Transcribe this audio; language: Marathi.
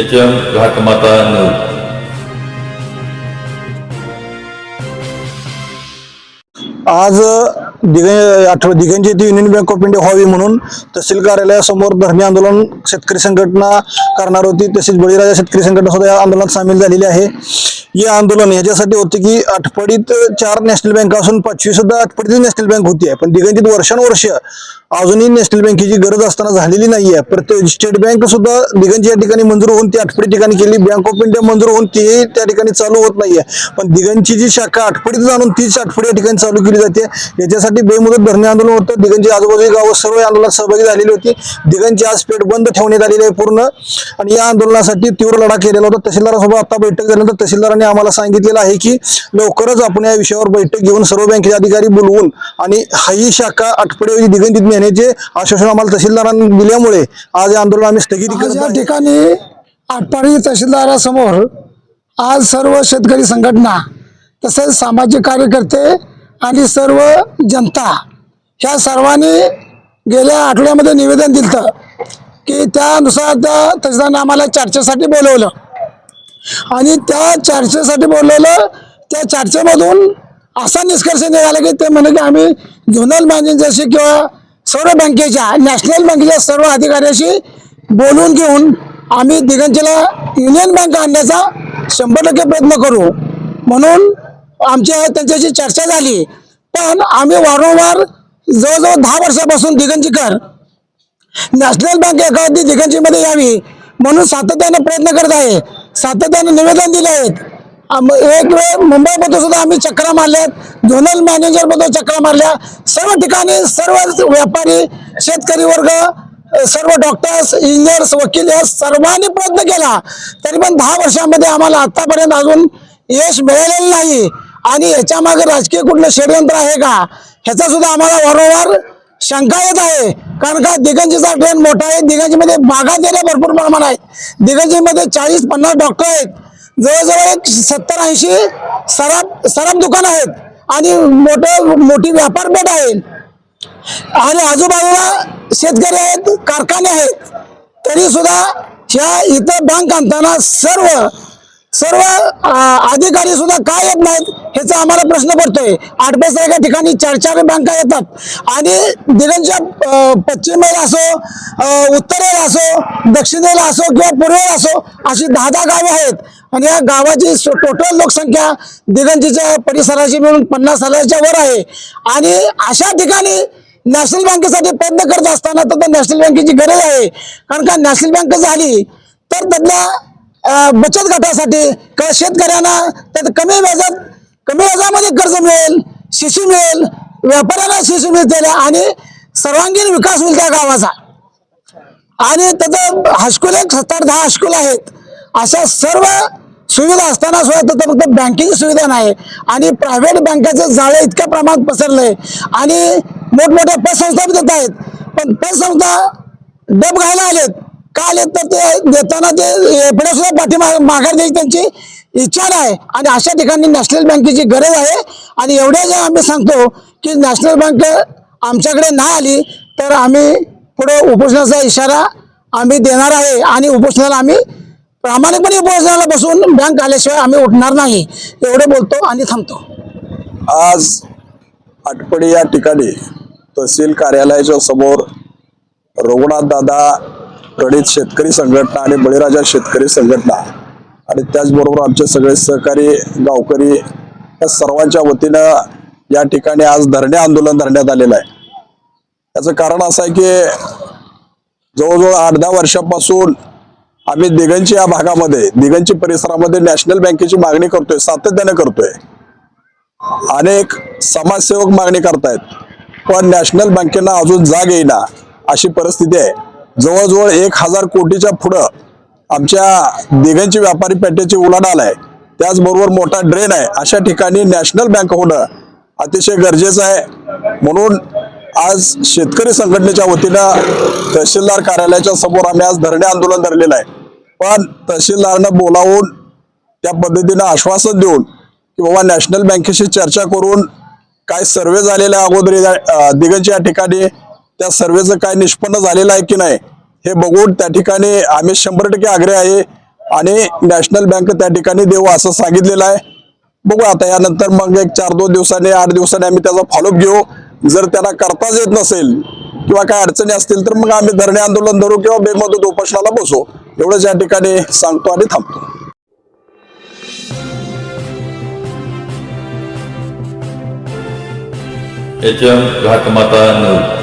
एच एम घाटमाता न्यूज आज दिघ आठव दिघांची युनियन बँक ऑफ इंडिया व्हावी म्हणून तहसील कार्यालयासमोर धरणे आंदोलन शेतकरी संघटना करणार होती. तसेच बळीराजा शेतकरी संघटना सुद्धा या आंदोलनात सामील झालेली आहे. हे आंदोलन याच्यासाठी होते की आठपडीत चार नॅशनल बँक असून पाचवी सुद्धा आठपडीत नॅशनल बँक होती आहे. पण दिगंजीत वर्षानुवर्ष अजूनही नॅशनल बँकेची गरज असताना झालेली नाही आहे. प्रत्येक स्टेट बँक सुद्धा दिगंजी या ठिकाणी मंजूर होऊन ती आठपडी ठिकाणी केली. बँक ऑफ इंडिया मंजूर होऊन तीही त्या ठिकाणी चालू होत नाही आहे. पण दिगंची जी शाखा आठपडीत जाणून तीच आठपडी या ठिकाणी चालू केली जाते. याच्यासाठी बेमुदत धरणे आंदोलन होतं. दिगंजी आजूबाजूची गावं सर्व आंदोलनात सहभागी झालेली होती. दिगंची आज पेठ बंद ठेवण्यात आलेली आहे पूर्ण. आणि या आंदोलनासाठी तीव्र लढा केलेला होता. तहसीलदारासोबत आता बैठक झाल्यानंतर तहसीलदारांनी आम्हाला सांगितलेलं आहे की लवकरच आपण या विषयावर बैठक घेऊन सर्व बँकेचे अधिकारी बोलवून आणि ही शाखा आठपडे दिगंजीत नेण्याचे आश्वासन आम्हाला तहसीलदारांनी दिल्यामुळे आज हे आंदोलन आम्ही स्थगित या. ठिकाणी आटपाडी तहसीलदारासमोर आज सर्व शेतकरी संघटना तसेच सामाजिक कार्यकर्ते आणि सर्व जनता ह्या सर्वांनी गेल्या आठवड्यामध्ये निवेदन दिलं की त्यानुसार त्या तहसीलदाराने आम्हाला चर्चेसाठी बोलवलं आणि त्या चर्चेसाठी बोललेलं त्या चर्चेमधून असा निष्कर्ष निघाला की ते म्हणे की आम्ही झोनल मॅनेजरशी किंवा सर्व बँकेच्या नॅशनल बँकेच्या सर्व अधिकाऱ्याशी बोलून घेऊन आम्ही दिगंजीला युनियन बँक आणण्याचा शंभर टक्के प्रयत्न करू. म्हणून आमच्या त्यांच्याशी चर्चा झाली. पण आम्ही वारंवार जवळजवळ दहा वर्षापासून दिगंजीकर नॅशनल बँक एखादी दिगंजीमध्ये यावी म्हणून सातत्याने प्रयत्न करत आहे. सातत्याने निवेदन दिले आहेत एक वेळ मुंबईमध्ये सुद्धा आम्ही चक्रा मारल्यात. झोनल मॅनेजर चक्रा मारल्या. सर्व ठिकाणी सर्व व्यापारी शेतकरी वर्ग सर्व डॉक्टर्स इंजिनियर्स वकील या सर्वांनी प्रयत्न केला. तरी पण दहा वर्षामध्ये आम्हाला आतापर्यंत अजून यश मिळालेलं नाही. आणि याच्या मागे राजकीय कुठलं षडयंत्र आहे का? ह्याचा सुद्धा आम्हाला वारंवार शंका येत आहे. कारण का दिगंजीचा ट्रेन मोठा आहे दिगंजीमध्ये बागात देण्या भरपूर प्रमाण आहे. दिगंजीमध्ये चाळीस पन्नास डॉक्टर आहेत. जवळजवळ एक सत्तर ऐंशी सराफ सराफ दुकान आहेत. आणि मोठं मोठी व्यापारपेठ आहे. आणि आजूबाजूला शेतकरी आहेत कारखाने आहेत. तरी सुद्धा ह्या इथं बँक आणताना सर्व सर्व अधिकारी सुद्धा काय येत नाहीत ह्याचा आम्हाला प्रश्न पडतोय. एका ठिकाणी चार चार बँका येतात. आणि दिगंच्या पश्चिमेला असो उत्तरेला असो दक्षिणेला असो किंवा पूर्वेला असो अशी दहा दहा गावे आहेत. आणि या गावाची टोटल लोकसंख्या दिगंजीच्या परिसराची मिळून पन्नास हजारच्या वर आहे. आणि अशा ठिकाणी नॅशनल बँकेसाठी प्रयत्न करत असताना तर नॅशनल बँकेची गरज आहे. कारण का नॅशनल बँक झाली तर त्यातल्या बचत गटासाठी किंवा शेतकऱ्यांना त्यात कमी व्याजात कमी व्याजामध्ये कर्ज मिळेल शिशी मिळेल व्यापाऱ्यांना शिशी मिळतील आणि सर्वांगीण विकास होईल त्या गावाचा. आणि त्याचं हायस्कूल एक सत्तर दहा हायस्कूल आहेत. अशा सर्व सुविधा असताना सुद्धा तिथं फक्त बँकिंग सुविधा नाही. आणि प्रायव्हेट बँकेचं जाळं इतक्या प्रमाणात पसरलंय आणि मोठमोठ्या पतसंस्था बी देत आहेत. पण पतसंस्था डब घायला आलेत. का आलेत तर ते देताना ते पुढे सुद्धा पाठीमाग माघार द्यायची त्यांची इच्छा नाही. आणि अशा ठिकाणी नॅशनल बँकेची गरज आहे. आणि एवढ्या जे आम्ही सांगतो की नॅशनल बँक आमच्याकडे नाही आली तर आम्ही पुढे उपोषणाचा इशारा आम्ही देणार आहे. आणि उपोषणाला आम्ही प्रामाणिकपणे उपोषणाला बसून बँक आल्याशिवाय आम्ही उठणार नाही. एवढे बोलतो आणि थांबतो. आज आटपडी या ठिकाणी तहसील कार्यालयाच्या समोर रघुनाथ दादा प्रणित शेतकरी संघटना आणि बळीराजा शेतकरी संघटना. आणि त्याचबरोबर आमचे सगळे सहकारी गावकरी या सर्वांच्या वतीनं या ठिकाणी आज धरणे आंदोलन धरण्यात आलेलं आहे. त्याचं कारण असं आहे की जवळजवळ आठ दहा वर्षापासून आम्ही दिगंची या भागामध्ये दिगंची परिसरामध्ये नॅशनल बँकेची मागणी करतोय सातत्याने करतोय. अनेक समाजसेवक मागणी करतायत पण नॅशनल बँकेना अजून जाग येईना अशी परिस्थिती आहे. जवळजवळ एक हजार कोटीच्या पुढं आमच्या दिघांची व्यापारी पेठेची उलाढाल आहे. त्याचबरोबर मोठा ड्रेन आहे. अशा ठिकाणी नॅशनल बँक होणं अतिशय गरजेचं आहे. म्हणून आज शेतकरी संघटनेच्या वतीनं तहसीलदार कार्यालयाच्या समोर आम्ही आज धरणे आंदोलन धरलेलं आहे. पण तहसीलदारनं बोलावून त्या पद्धतीनं आश्वासन देऊन की बाबा नॅशनल बँकेशी चर्चा करून काय सर्वे झालेला अगोदर या, या ठिकाणी त्या सर्वेचं काय निष्पन्न झालेलं आहे की नाही हे बघून त्या ठिकाणी आम्ही शंभर टक्के आग्रह आहे आणि नॅशनल बँक त्या ठिकाणी देऊ असं सांगितलेलं आहे. बघू आता यानंतर मग एक चार दोन दिवसांनी आठ दिवसांनी आम्ही त्याचा फॉलोअप घेऊ. जर त्यांना करताच येत नसेल किंवा काय अडचणी असतील तर मग आम्ही धरणे आंदोलन धरू किंवा बेमदत उपोषणाला बसू. एवढंच या ठिकाणी सांगतो आणि थांबतो. घाटमाता नऊ.